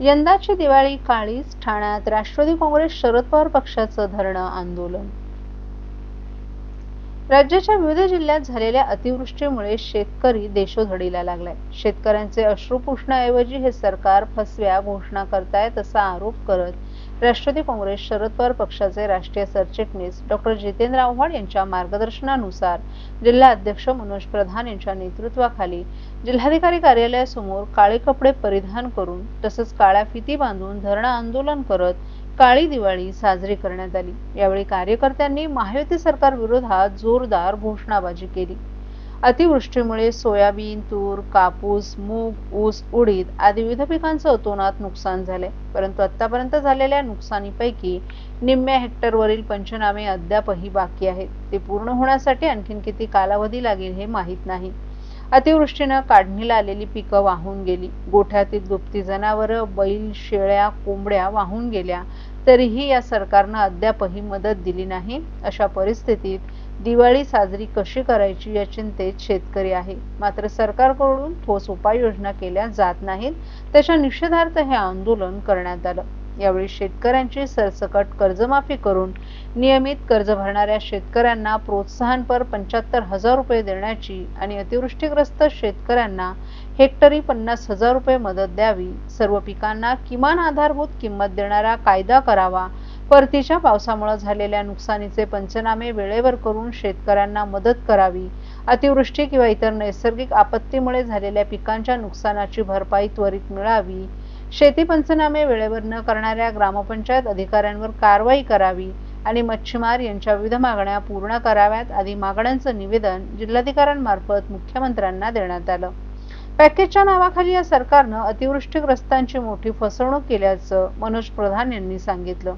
यंदाची दिवाळी काळीच ठाण्यात राष्ट्रवादी काँग्रेस शरद पवार पक्षाचं धरणं आंदोलन. राज्याच्या विविध जिल्ह्यात झालेल्या अतिवृष्टीमुळे शेतकरी देशोधडीला लागलाय. शेतकऱ्यांचे अश्रू पुसण्याऐवजी हे सरकार फसव्या घोषणा करतायत असा आरोप करत राष्ट्रवादी काँग्रेस शरद पवार पक्षाचे राष्ट्रीय सरचिटणीस डॉक्टर जितेंद्र आव्हाड यांच्या मार्गदर्शनानुसार जिल्हा अध्यक्ष मनोज प्रधान यांच्या नेतृत्वाखाली जिल्हाधिकारी कार्यालयासमोर काळे कपडे परिधान करून तसंच काळ्या फिती बांधून धरणं आंदोलन करत काळी दिवाळी साजरी करण्यात आली. यावेळी कार्यकर्त्यांनी महायुती सरकार विरोधात जोरदार घोषणाबाजी केली. अतिवृष्टीमुळे सोयाबीन तूर कापूस मूग ऊस उडीद आदी विविध पिकांचं अतोनात नुकसान झाले परंतु आतापर्यंत झालेल्या नुकसानीपैकी निम्म्या हेक्टरवरील पंचनामे अद्यापही बाकी आहेत. ते पूर्ण होण्यासाठी आणखीन किती कालावधी लागेल हे माहीत नाही. अतिवृष्टीनं काढणीला आलेली पिकं वाहून गेली. गोठ्यातील दुभती जनावरं बैल शेळ्या कोंबड्या वाहून गेल्या. तरीही या सरकारनं अद्यापही मदत दिली नाही. अशा परिस्थितीत दिवाळी साजरी कशी करायची या चिंतेत शेतकरी आहे. मात्र सरकारकडून ठोस उपाययोजना केल्या जात नाहीत. त्याच्या निषेधार्थ हे आंदोलन करण्यात आलं. यावेळी शेतकऱ्यांची सरसकट कर्जमाफी करून नियमित कर्ज भरणाऱ्या शेतकऱ्यांना प्रोत्साहनपर पंच्याहत्तर हजार रुपये देण्याची आणि अतिवृष्टीग्रस्त शेतकऱ्यांना हेक्टरी पन्नास हजार रुपये मदत द्यावी. सर्व पिकांना किमान आधारभूत किंमत देणारा कायदा करावा. परतीच्या पावसामुळे झालेल्या नुकसानीचे पंचनामे वेळेवर करून शेतकऱ्यांना मदत करावी. अतिवृष्टी किंवा इतर नैसर्गिक आपत्तीमुळे झालेल्या पिकांच्या नुकसानाची भरपाई त्वरित मिळावी. शेती पंचनामे वेळेवर न करणाऱ्या ग्रामपंचायत अधिकाऱ्यांवर कारवाई करावी आणि मच्छीमार यांच्या विविध मागण्या पूर्ण कराव्यात आदी मागण्यांचं निवेदन जिल्हाधिकाऱ्यांमार्फत मुख्यमंत्र्यांना देण्यात आलं. पॅकेजच्या नावाखाली या सरकारनं अतिवृष्टीग्रस्तांची मोठी फसवणूक केल्याचं मनोज प्रधान यांनी सांगितलं.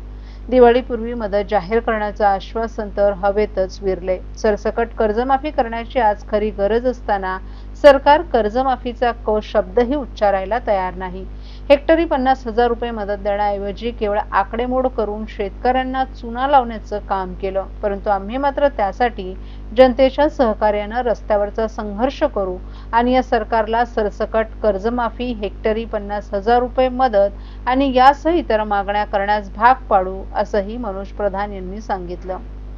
दिवाळीपूर्वी मदत जाहीर करण्याचं आश्वासन तर हवेतच विरले. सरसकट कर्जमाफी करण्याची आज खरी गरज असताना सरकार कर्जमाफीचा क शब्दही उच्चारायला तयार नाही. हेक्टरी पन्नास हजार रुपये मदत देण्याऐवजी केवळ आकडेमोड करून शेतकऱ्यांना चुना लावण्याचं काम केलं. परंतु आम्ही मात्र त्यासाठी जनतेच्या सहकार्यानं रस्त्यावरचा संघर्ष करू आणि या सरकारला सरसकट कर्जमाफी हेक्टरी पन्नास हजार रुपये मदत आणि यासह इतर मागण्या करण्यास भाग पाडू असंही मनोज प्रधान यांनी सांगितलं.